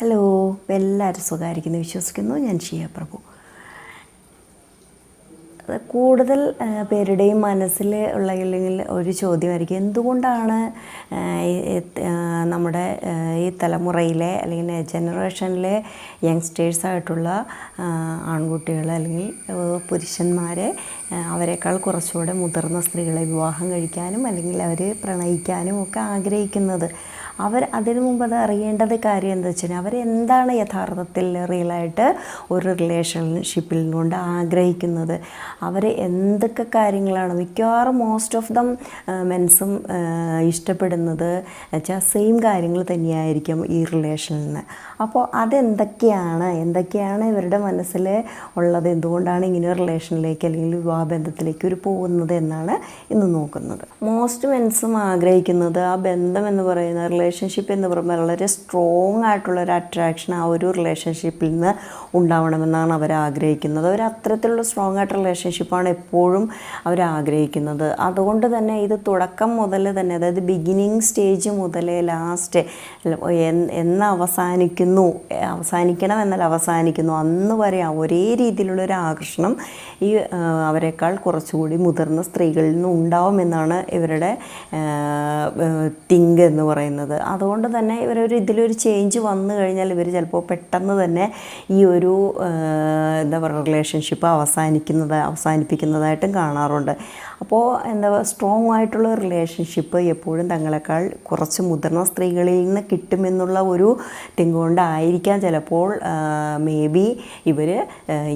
Hello എല്ലാവരും സുഖമായിരിക്കുന്നു. വിശ്വസിക്കുന്നു. ഞാൻ ഷിയ പ്രഭു. കൂടുതൽ പേരുടെയും മനസ്സിൽ ഉള്ള അല്ലെങ്കിൽ ഒരു ചോദ്യമായിരിക്കും. എന്തുകൊണ്ടാണ് നമ്മുടെ ഈ തലമുറയിലെ അല്ലെങ്കിൽ ജനറേഷനിലെ യങ്സ്റ്റേഴ്സായിട്ടുള്ള ആൺകുട്ടികൾ അല്ലെങ്കിൽ പുരുഷന്മാരെ അവരെക്കാൾ കുറച്ചുകൂടെ മുതിർന്ന സ്ത്രീകളെ വിവാഹം കഴിക്കാനും അല്ലെങ്കിൽ അവർ പ്രണയിക്കാനും ഒക്കെ ആഗ്രഹിക്കുന്നത്. അവർ അതിനു മുമ്പ് അത് അറിയേണ്ടത് കാര്യം എന്താ വെച്ചാൽ അവരെന്താണ് യഥാർത്ഥത്തിൽ റിയലായിട്ട് ഒരു റിലേഷൻഷിപ്പിൽ കൊണ്ട് ആഗ്രഹിക്കുന്നത്? അവർ എന്തൊക്കെ കാര്യങ്ങളാണ് മിക്കവാറും മോസ്റ്റ് ഓഫ് ദം മെൻസും ഇഷ്ടപ്പെടുന്നത്? വെച്ചാൽ സെയിം കാര്യങ്ങൾ തന്നെയായിരിക്കും ഈ റിലേഷനിൽ നിന്ന്. അപ്പോൾ അതെന്തൊക്കെയാണ്? എന്തൊക്കെയാണ് ഇവരുടെ മനസ്സിൽ ഉള്ളത്? എന്തുകൊണ്ടാണ് ഇങ്ങനെ റിലേഷനിലേക്ക് അല്ലെങ്കിൽ വിവാഹബന്ധത്തിലേക്ക് ഒരു പോകുന്നത് എന്നാണ് ഇന്ന് നോക്കുന്നത്. മോസ്റ്റ് മെൻസും ആഗ്രഹിക്കുന്നത് ആ ബന്ധം എന്ന് പറയുന്ന റിലേഷൻഷിപ്പ് എന്ന് പറയുമ്പോൾ വളരെ സ്ട്രോങ് ആയിട്ടുള്ള ഒരു അട്രാക്ഷൻ ആ ഒരു റിലേഷൻഷിപ്പിൽ നിന്ന് ഉണ്ടാവണമെന്നാണ് അവർ ആഗ്രഹിക്കുന്നത്. അവർ അത്തരത്തിലുള്ള സ്ട്രോങ് ആയിട്ട് റിലേഷൻഷിപ്പാണ് എപ്പോഴും അവർ ആഗ്രഹിക്കുന്നത്. അതുകൊണ്ട് തന്നെ ഇത് തുടക്കം മുതൽ തന്നെ അതായത് ബിഗിനിങ് സ്റ്റേജ് മുതലേ ലാസ്റ്റ് എന്ന് അവസാനിക്കുന്നു അവസാനിക്കണം എന്നാൽ അവസാനിക്കുന്നു. അന്ന് വരെ ഒരേ രീതിയിലുള്ള ഒരു ആകർഷണം ഈ അവരെക്കാൾ കുറച്ചുകൂടി മുതിർന്ന സ്ത്രീകളിൽ നിന്ന് ഉണ്ടാവുമെന്നാണ് ഇവരുടെ തിങ്ക് എന്ന് പറയുന്നത്. അതുകൊണ്ട് തന്നെ ഇവരൊരു ഇതിലൊരു ചേഞ്ച് വന്നു കഴിഞ്ഞാൽ ഇവർ ചിലപ്പോൾ പെട്ടെന്ന് തന്നെ ഈ ഒരു എന്താ പറയുക റിലേഷൻഷിപ്പ് അവസാനിക്കുന്നത് അവസാനിപ്പിക്കുന്നതായിട്ടും കാണാറുണ്ട്. അപ്പോൾ എന്താ സ്ട്രോങ് ആയിട്ടുള്ള റിലേഷൻഷിപ്പ് എപ്പോഴും തങ്ങളെക്കാൾ കുറച്ച് മുതിർന്ന സ്ത്രീകളിൽ നിന്ന് കിട്ടുമെന്നുള്ള ഒരു തിങ്കൊണ്ടായിരിക്കാം ചിലപ്പോൾ മേ ബി ഇവർ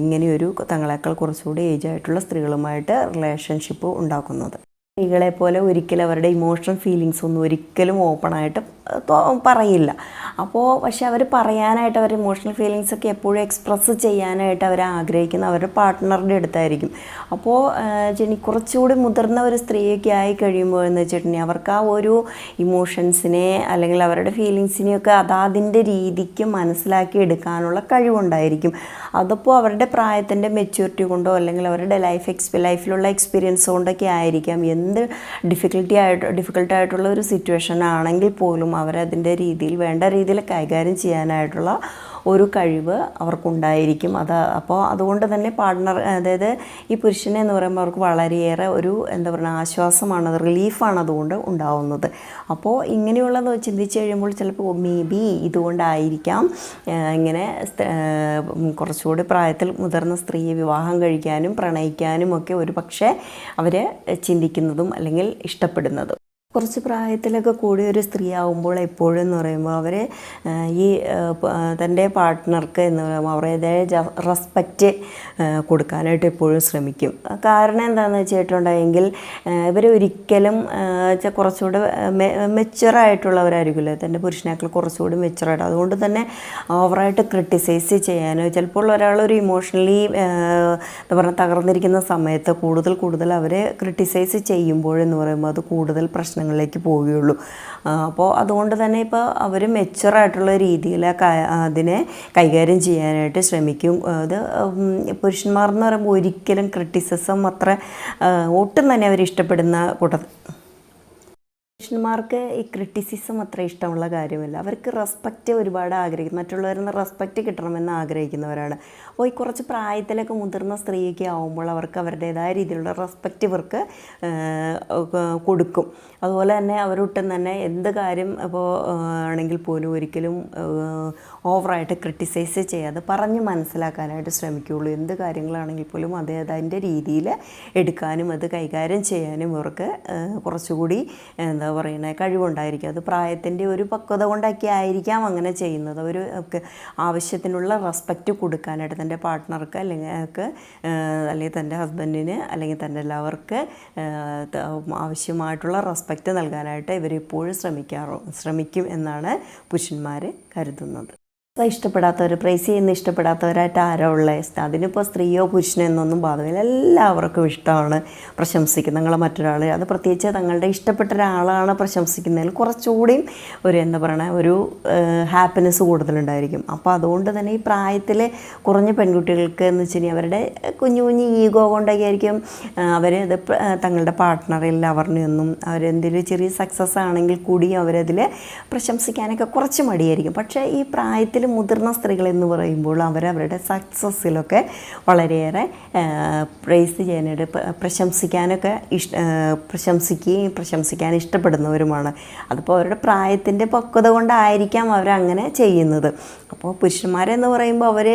ഇങ്ങനെയൊരു തങ്ങളെക്കാൾ കുറച്ചുകൂടി ഏജ് ആയിട്ടുള്ള സ്ത്രീകളുമായിട്ട് റിലേഷൻഷിപ്പ് ഉണ്ടാക്കുന്നത്. സ്ത്രീകളെ പോലെ ഒരിക്കലും അവരുടെ ഇമോഷണൽ ഫീലിങ്സ് ഒന്നും ഒരിക്കലും ഓപ്പണായിട്ട് പറയില്ല. അപ്പോൾ പക്ഷെ അവർ പറയാനായിട്ട് അവർ ഇമോഷണൽ ഫീലിങ്സ് ഒക്കെ എപ്പോഴും എക്സ്പ്രസ് ചെയ്യാനായിട്ട് അവർ ആഗ്രഹിക്കുന്ന അവരുടെ പാർട്ട്ണറുടെ അടുത്തായിരിക്കും. അപ്പോൾ ജനി കുറച്ചുകൂടി മുതിർന്ന ഒരു സ്ത്രീയൊക്കെ ആയി കഴിയുമ്പോൾ എന്ന് വെച്ചിട്ടുണ്ടെങ്കിൽ അവർക്ക് ആ ഒരു ഇമോഷൻസിനെ അല്ലെങ്കിൽ അവരുടെ ഫീലിങ്സിനെയൊക്കെ അതാതിന്റെ രീതിക്ക് മനസ്സിലാക്കി എടുക്കാനുള്ള കഴിവുണ്ടായിരിക്കും. അതിപ്പോൾ അവരുടെ പ്രായത്തിന്റെ മെച്യൂരിറ്റി കൊണ്ടോ അല്ലെങ്കിൽ അവരുടെ ലൈഫ് എക്സ്പി ലൈഫിലുള്ള എക്സ്പീരിയൻസ് കൊണ്ടൊക്കെ ആയിരിക്കാം എന്ത് ഡിഫിക്കൽട്ടി ആയിട്ട് ഡിഫിക്കൽട്ടായിട്ടുള്ള ഒരു സിറ്റുവേഷൻ ആണെങ്കിൽ പോലും അവരതിന്റെ രീതിയിൽ വേണ്ട രീതിയിൽ കൈകാര്യം ചെയ്യാനായിട്ടുള്ള ഒരു കഴിവ് അവർക്കുണ്ടായിരിക്കും. അത് അപ്പോൾ അതുകൊണ്ട് തന്നെ പാർട്ട്ണർ അതായത് ഈ പുരുഷനെ എന്ന് പറയുമ്പോൾ അവർക്ക് വളരെയേറെ ഒരു എന്താ പറയുക ആശ്വാസമാണ് റിലീഫാണ് അതുകൊണ്ട് ഉണ്ടാവുന്നത്. അപ്പോൾ ഇങ്ങനെയുള്ളത് ചിന്തിച്ച് കഴിയുമ്പോൾ ചിലപ്പോൾ മേ ബി ഇതുകൊണ്ടായിരിക്കാം ഇങ്ങനെ കുറച്ചുകൂടി പ്രായത്തിൽ മുതിർന്ന സ്ത്രീയെ വിവാഹം കഴിക്കാനും പ്രണയിക്കാനും ഒക്കെ ഒരു പക്ഷേ അവർ ചിന്തിക്കുന്നതും അല്ലെങ്കിൽ ഇഷ്ടപ്പെടുന്നതും. കുറച്ച് പ്രായത്തിലൊക്കെ കൂടിയ ഒരു സ്ത്രീ ആവുമ്പോൾ എപ്പോഴും എന്ന് പറയുമ്പോൾ അവർ ഈ തന്റെ പാർട്ട്ണർക്ക് എന്ന് പറയുമ്പോൾ അവരുടേതായ റെസ്പെക്റ്റ് കൊടുക്കാനായിട്ട് എപ്പോഴും ശ്രമിക്കും. കാരണം എന്താണെന്ന് വെച്ചിട്ടുണ്ടെങ്കിൽ ഇവർ ഒരിക്കലും കുറച്ചുകൂടെ മെച്ചുവറായിട്ടുള്ളവരായിരിക്കില്ല തന്റെ പുരുഷനേക്കാൾ കുറച്ചുകൂടി മെച്ചുറായിട്ട്. അതുകൊണ്ട് തന്നെ ഓവറായിട്ട് ക്രിട്ടിസൈസ് ചെയ്യാനോ ചിലപ്പോൾ ഒരാൾ ഒരു ഇമോഷണലി എന്താ പറയുക തകർന്നിരിക്കുന്ന സമയത്ത് കൂടുതൽ കൂടുതൽ അവരെ ക്രിട്ടിസൈസ് ചെയ്യുമ്പോഴെന്ന് പറയുമ്പോൾ അത് കൂടുതൽ പ്രശ്നങ്ങളിലേക്ക് പോവുകയുള്ളൂ. അപ്പോൾ അതുകൊണ്ട് തന്നെ ഇപ്പോൾ അവർ മെച്ചുറായിട്ടുള്ള രീതിയിൽ അതിനെ കൈകാര്യം ചെയ്യാനായിട്ട് ശ്രമിക്കും. അത് പുരുഷന്മാർ എന്ന് പറയുമ്പോൾ ഒരിക്കലും ക്രിറ്റിസിസം അത്ര ഒട്ടും തന്നെ അവർ ഇഷ്ടപ്പെടുന്ന കൂട്ടത്തിൽ പുരുഷന്മാർക്ക് ഈ ക്രിറ്റിസിസം അത്ര ഇഷ്ടമുള്ള കാര്യമല്ല. അവർക്ക് റെസ്പെക്റ്റ് ഒരുപാട് ആഗ്രഹിക്കും മറ്റുള്ളവരിൽ നിന്ന് റെസ്പെക്റ്റ് കിട്ടണമെന്ന് ആഗ്രഹിക്കുന്നവരാണ്. അപ്പോൾ ഈ കുറച്ച് പ്രായത്തിലൊക്കെ മുതിർന്ന സ്ത്രീയൊക്കെ ആവുമ്പോൾ അവർക്ക് അവരുടേതായ രീതിയിലുള്ള റെസ്പെക്റ്റ് ഇവർക്ക് കൊടുക്കും. അതുപോലെ തന്നെ അവരൊട്ടും തന്നെ എന്ത് കാര്യം ഇപ്പോൾ ആണെങ്കിൽ പോലും ഒരിക്കലും ഓവറായിട്ട് ക്രിട്ടിസൈസ് ചെയ്യാതെ പറഞ്ഞ് മനസ്സിലാക്കാനായിട്ട് ശ്രമിക്കുകയുള്ളൂ. എന്ത് കാര്യങ്ങളാണെങ്കിൽ പോലും അത് അതിന്റെ രീതിയിൽ എടുക്കാനും അത് കൈകാര്യം ചെയ്യാനും ഇവർക്ക് കുറച്ചുകൂടി എന്താ പറയുന്നത് കഴിവുണ്ടായിരിക്കും. അത് പ്രായത്തിന്റെ ഒരു പക്വത കൊണ്ടൊക്കെ ആയിരിക്കാം അങ്ങനെ ചെയ്യുന്നത്. ഒക്കെ ആവശ്യത്തിനുള്ള റെസ്പെക്റ്റ് കൊടുക്കാനായിട്ട് തന്റെ പാർട്ട്ണർക്ക് അല്ലെങ്കിൽ അല്ലെങ്കിൽ തന്റെ ഹസ്ബൻഡിന് അല്ലെങ്കിൽ തന്റെ ലവർക്ക് ആവശ്യമായിട്ടുള്ള റെസ്പെക്റ്റ് നൽകാനായിട്ട് ഇവരെപ്പോഴും ശ്രമിക്കാറോ ശ്രമിക്കും എന്നാണ് പുരുഷന്മാർ കരുതുന്നത്. ഇഷ്ടപ്പെടാത്തവർ പ്രൈസ് ചെയ്യുന്ന ഇഷ്ടപ്പെടാത്തവരായിട്ട് ആരോ ഉള്ളത് അതിനിപ്പോൾ സ്ത്രീയോ പുരുഷനോ എന്നൊന്നും ബാധകമില്ല എല്ലാവർക്കും ഇഷ്ടമാണ് പ്രശംസിക്കുന്നത്. നിങ്ങളെ മറ്റൊരാൾ അത് പ്രത്യേകിച്ച് തങ്ങളുടെ ഇഷ്ടപ്പെട്ട ഒരാളാണ് പ്രശംസിക്കുന്നതിൽ കുറച്ചുകൂടിയും ഒരു എന്താ പറയണ ഒരു ഹാപ്പിനെസ് കൂടുതലുണ്ടായിരിക്കും. അപ്പോൾ അതുകൊണ്ട് തന്നെ ഈ പ്രായത്തിൽ കുറഞ്ഞ പെൺകുട്ടികൾക്ക് എന്ന് വെച്ച് കഴിഞ്ഞാൽ അവരുടെ കുഞ്ഞു കുഞ്ഞു ഈഗോ കൊണ്ടൊക്കെ ആയിരിക്കും അവർ ആ, തങ്ങളുടെ പാർട്ട്ണറിൽ അവരിനൊന്നും അവരെന്തെങ്കിലും ചെറിയ സക്സസ് ആണെങ്കിൽ കൂടി അവരതിൽ പ്രശംസിക്കാനൊക്കെ കുറച്ച് മടിയായിരിക്കും. പക്ഷേ ഈ പ്രായത്തിൽ പ്രായത്തിൽ മുതിർന്ന സ്ത്രീകൾ എന്ന് പറയുമ്പോൾ അവരവരുടെ സക്സസ്സിലൊക്കെ വളരെയേറെ പ്രൈസ് ചെയ്യാനായിട്ട് പ്ര- പ്രശംസിക്കാനൊക്കെ ഇഷ്ട പ്രശംസിക്കുകയും പ്രശംസിക്കാൻ ഇഷ്ടപ്പെടുന്നവരുമാണ്. അതിപ്പോൾ അവരുടെ പ്രായത്തിന്റെ പക്വത കൊണ്ടായിരിക്കാം അവരങ്ങനെ ചെയ്യുന്നത്. അപ്പോൾ പുരുഷന്മാരെന്ന് പറയുമ്പോൾ അവർ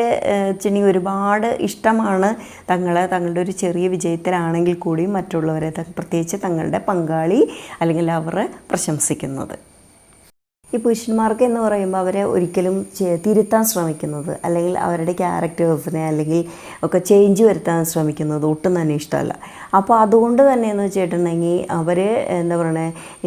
ചെണി ഒരുപാട് ഇഷ്ടമാണ് തങ്ങളെ തങ്ങളുടെ ഒരു ചെറിയ വിജയത്തിലാണെങ്കിൽ കൂടിയും മറ്റുള്ളവരെ പ്രത്യേകിച്ച് തങ്ങളുടെ പങ്കാളി അല്ലെങ്കിൽ അവർ പ്രശംസിക്കുന്നത്. ഈ പുരുഷന്മാർക്ക് എന്ന് പറയുമ്പോൾ അവരെ ഒരിക്കലും തിരുത്താൻ ശ്രമിക്കുന്നത് അല്ലെങ്കിൽ അവരുടെ ക്യാരക്ടേഴ്സിനെ അല്ലെങ്കിൽ ഒക്കെ ചേഞ്ച് വരുത്താൻ ശ്രമിക്കുന്നത് ഒട്ടും തന്നെ ഇഷ്ടമല്ല. അപ്പോൾ അതുകൊണ്ട് തന്നെ എന്ന് വെച്ചിട്ടുണ്ടെങ്കിൽ അവർ എന്താ പറയണേ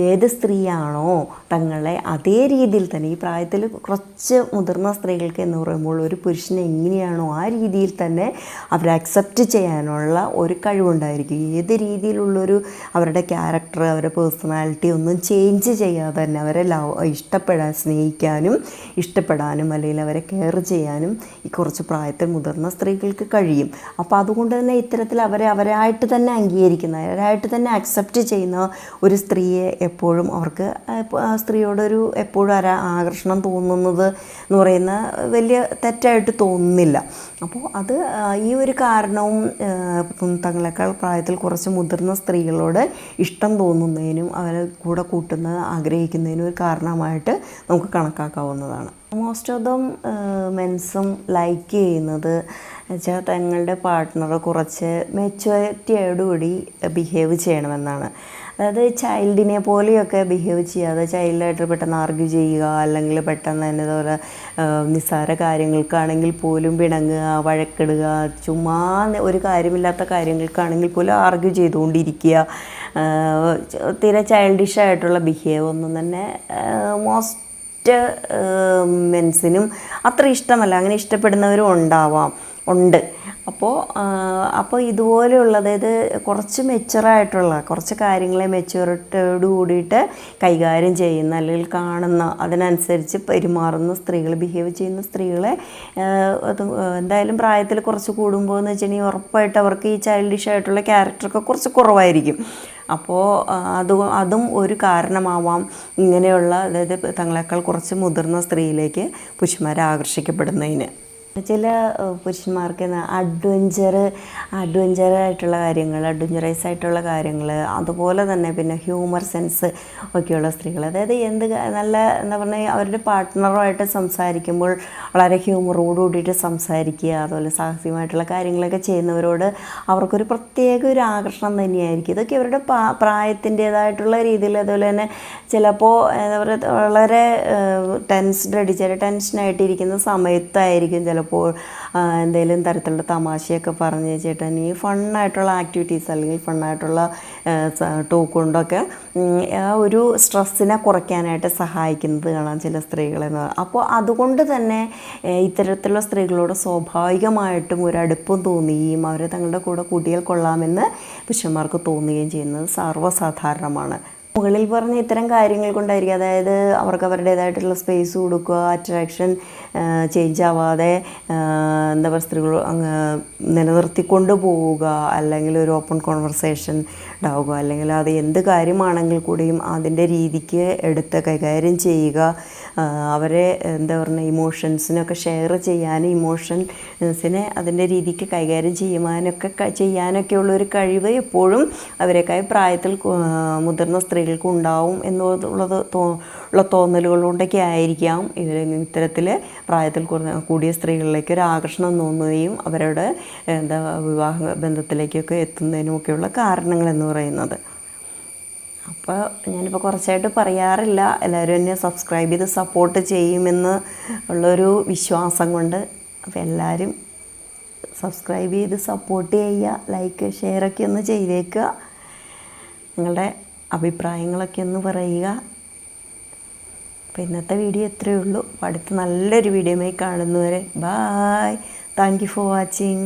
ഏത് സ്ത്രീയാണോ തങ്ങളെ അതേ രീതിയിൽ തന്നെ ഈ പ്രായത്തിൽ കുറച്ച് മുതിർന്ന സ്ത്രീകൾക്ക് എന്ന് പറയുമ്പോൾ ഒരു പുരുഷനെ എങ്ങനെയാണോ ആ രീതിയിൽ തന്നെ അവരെ അക്സെപ്റ്റ് ചെയ്യാനുള്ള ഒരു കഴിവുണ്ടായിരിക്കും. ഏത് രീതിയിലുള്ളൊരു അവരുടെ ക്യാരക്ടർ അവരുടെ പേഴ്സണാലിറ്റി ഒന്നും ചേഞ്ച് ചെയ്യാതെ തന്നെ അവരെ ലവ് ഇഷ്ടപ്പെടാൻ സ്നേഹിക്കാനും ഇഷ്ടപ്പെടാനും അല്ലെങ്കിൽ അവരെ കെയർ ചെയ്യാനും ഈ കുറച്ച് പ്രായത്തിൽ മുതിർന്ന സ്ത്രീകൾക്ക് കഴിയും. അപ്പോൾ അതുകൊണ്ട് തന്നെ ഇത്തരത്തിൽ അവരെ അവരായിട്ട് തന്നെ അംഗീകരിക്കുന്ന അവരായിട്ട് തന്നെ അക്സെപ്റ്റ് ചെയ്യുന്ന ഒരു സ്ത്രീയെ എപ്പോഴും അവർക്ക് സ്ത്രീയോടൊരു എപ്പോഴും ആരാ ആകർഷണം തോന്നുന്നത് എന്ന് പറയുന്ന വലിയ തെറ്റായിട്ട് തോന്നുന്നില്ല. അപ്പോൾ അത് ഈ ഒരു കാരണവും തങ്ങളെക്കാൾ പ്രായത്തിൽ കുറച്ച് മുതിർന്ന സ്ത്രീകളോട് ഇഷ്ടം തോന്നുന്നതിനും അവരെ കൂടെ കൂട്ടുന്ന ആഗ്രഹിക്കുന്നതിനും ഒരു കാരണമായിട്ട് നമുക്ക് കണക്കാക്കാവുന്നതാണ്. മോസ്റ്റ് ഓഫ് ദം മെൻസും ലൈക്ക് ചെയ്യുന്നത് വെച്ചാൽ തങ്ങളുടെ പാർട്ട്ണർ കുറച്ച് മെച്യൂരിറ്റിയോടുകൂടി ബിഹേവ് ചെയ്യണമെന്നാണ്. അതായത് ചൈൽഡിനെ പോലെയൊക്കെ ബിഹേവ് ചെയ്യാതെ ചൈൽഡായിട്ട് പെട്ടെന്ന് ആർഗ്യൂ ചെയ്യുക അല്ലെങ്കിൽ പെട്ടെന്ന് തന്നെ ഇതുപോലെ നിസ്സാര കാര്യങ്ങൾക്കാണെങ്കിൽ പോലും പിണങ്ങുക വഴക്കിടുക ചുമ്മാ ഒരു കാര്യമില്ലാത്ത കാര്യങ്ങൾക്കാണെങ്കിൽ പോലും ആർഗ്യൂ ചെയ്തുകൊണ്ടിരിക്കുക. തീരെ ചൈൽഡിഷായിട്ടുള്ള ബിഹേവ് ഒന്നും തന്നെ മോസ്റ്റ് മെൻസിനും അത്ര ഇഷ്ടമല്ല. അങ്ങനെ ഇഷ്ടപ്പെടുന്നവരും ഉണ്ടാവാം ഉണ്ട്. അപ്പോൾ അപ്പോൾ ഇതുപോലെയുള്ള അതായത് കുറച്ച് മെച്ചറായിട്ടുള്ള കുറച്ച് കാര്യങ്ങളെ മെച്ചുറിറ്റിയോട് കൂടിയിട്ട് കൈകാര്യം ചെയ്യുന്ന അല്ലെങ്കിൽ കാണുന്ന അതിനനുസരിച്ച് പെരുമാറുന്ന സ്ത്രീകൾ ബിഹേവ് ചെയ്യുന്ന സ്ത്രീകളെ എന്തായാലും പ്രായത്തിൽ കുറച്ച് കൂടുമ്പോൾ എന്ന് വെച്ചിട്ടുണ്ടെങ്കിൽ ഉറപ്പായിട്ട് അവർക്ക് ഈ ചൈൽഡിഷ് ആയിട്ടുള്ള ക്യാരക്ടറൊക്കെ കുറച്ച് കുറവായിരിക്കും. അപ്പോൾ അത് അതും ഒരു കാരണമാവാം ഇങ്ങനെയുള്ള അതായത് തങ്ങളെക്കാൾ കുറച്ച് മുതിർന്ന സ്ത്രീയിലേക്ക് പുരുഷന്മാരെ ആകർഷിക്കപ്പെടുന്നതിന്. ചില പുരുഷന്മാർക്ക് അഡ്വഞ്ചർ അഡ്വഞ്ചർ ആയിട്ടുള്ള കാര്യങ്ങൾ അഡ്വഞ്ചറൈസ് ആയിട്ടുള്ള കാര്യങ്ങൾ അതുപോലെ തന്നെ പിന്നെ ഹ്യൂമർ സെൻസ് ഒക്കെയുള്ള സ്ത്രീകൾ. അതായത് എന്ത് നല്ല എന്താ പറഞ്ഞാൽ അവരുടെ പാർട്ട്ണറുമായിട്ട് സംസാരിക്കുമ്പോൾ വളരെ ഹ്യൂമറോട് കൂടിയിട്ട് സംസാരിക്കുക അതുപോലെ സാഹസികമായിട്ടുള്ള കാര്യങ്ങളൊക്കെ ചെയ്യുന്നവരോട് അവർക്കൊരു പ്രത്യേക ഒരു ആകർഷണം തന്നെയായിരിക്കും. ഇതൊക്കെ അവരുടെ പാ- പ്രായത്തിന്റേതായിട്ടുള്ള രീതിയിൽ അതുപോലെ തന്നെ ചിലപ്പോൾ എന്താ പറയുക വളരെ ടെൻസ്ഡ് അടിച്ചാൽ ടെൻഷനായിട്ടിരിക്കുന്ന സമയത്തായിരിക്കും ചിലപ്പോൾ എന്തെങ്കിലും തരത്തിലുള്ള തമാശയൊക്കെ പറഞ്ഞ് ചേട്ടൻ ഈ ഫണ്ണായിട്ടുള്ള ആക്ടിവിറ്റീസ് അല്ലെങ്കിൽ ഫണ്ണായിട്ടുള്ള ടോക്ക് കൊണ്ടൊക്കെ ആ ഒരു സ്ട്രെസ്സിനെ കുറയ്ക്കാനായിട്ട് സഹായിക്കുന്നത് കാണാം ചില സ്ത്രീകളെന്ന് അപ്പോൾ അതുകൊണ്ട് തന്നെ ഇത്തരത്തിലുള്ള സ്ത്രീകളോട് സ്വാഭാവികമായിട്ടും ഒരു അടുപ്പം തോന്നുകയും അവരെ തങ്ങളുടെ കൂടെ കൂട്ടിയാൽ കൊള്ളാമെന്ന് പുരുഷന്മാർക്ക് തോന്നുകയും ചെയ്യുന്നത് സർവസാധാരണമാണ്. മുകളിൽ പറഞ്ഞ ഇത്തരം കാര്യങ്ങൾ കൊണ്ടായിരിക്കും. അതായത് അവർക്ക് അവരുടേതായിട്ടുള്ള സ്പേസ് കൊടുക്കുക അട്രാക്ഷൻ ചേഞ്ച് ആവാതെ എന്താ പറയുക സ്ത്രീകൾ നിലനിർത്തിക്കൊണ്ട് പോവുക അല്ലെങ്കിൽ ഒരു ഓപ്പൺ കോൺവെർസേഷൻ ഉണ്ടാവുക അല്ലെങ്കിൽ അത് എന്ത് കാര്യമാണെങ്കിൽ കൂടിയും അതിന്റെ രീതിക്ക് എടുത്ത് കൈകാര്യം ചെയ്യുക. അവരെ എന്താ പറയുക ഇമോഷൻസിനൊക്കെ ഷെയർ ചെയ്യാൻ ഇമോഷൻസിനെ അതിന്റെ രീതിക്ക് കൈകാര്യം ചെയ്യുവാനൊക്കെ ചെയ്യാനൊക്കെ ഒരു കഴിവ് എപ്പോഴും അവരെക്കായി പ്രായത്തിൽ മുതിർന്ന മുതിർന്ന സ്ത്രീകൾക്ക് ഉണ്ടാവും എന്നുള്ളത് തോ ഉള്ള തോന്നലുകൾ കൊണ്ടൊക്കെ ആയിരിക്കാം. ഇവർ ഇത്തരത്തിൽ പ്രായത്തിൽ കുറഞ്ഞ കൂടിയ സ്ത്രീകളിലേക്ക് ഒരു ആകർഷണം തോന്നുകയും അവരുടെ എന്താ വിവാഹ ബന്ധത്തിലേക്കൊക്കെ എത്തുന്നതിനുമൊക്കെയുള്ള കാരണങ്ങൾ എന്ന് പറയുന്നത്. അപ്പോൾ ഞാനിപ്പോൾ കുറച്ചായിട്ട് പറയാറില്ല. എല്ലാവരും എന്നെ സബ്സ്ക്രൈബ് ചെയ്ത് സപ്പോർട്ട് ചെയ്യുമെന്ന് ഉള്ളൊരു വിശ്വാസം കൊണ്ട് അപ്പോൾ എല്ലാവരും സബ്സ്ക്രൈബ് ചെയ്ത് സപ്പോർട്ട് ചെയ്യുക ലൈക്ക് ഷെയറൊക്കെ ഒന്ന് ചെയ്തേക്കുക. നിങ്ങളുടെ അഭിപ്രായങ്ങളൊക്കെ ഒന്ന് പറയുക. അപ്പോൾ ഇന്നത്തെ വീഡിയോ ഇത്രയേ ഉള്ളൂ. അടുത്ത് നല്ലൊരു ആയി കാണുന്നവരെ bye thank you for watching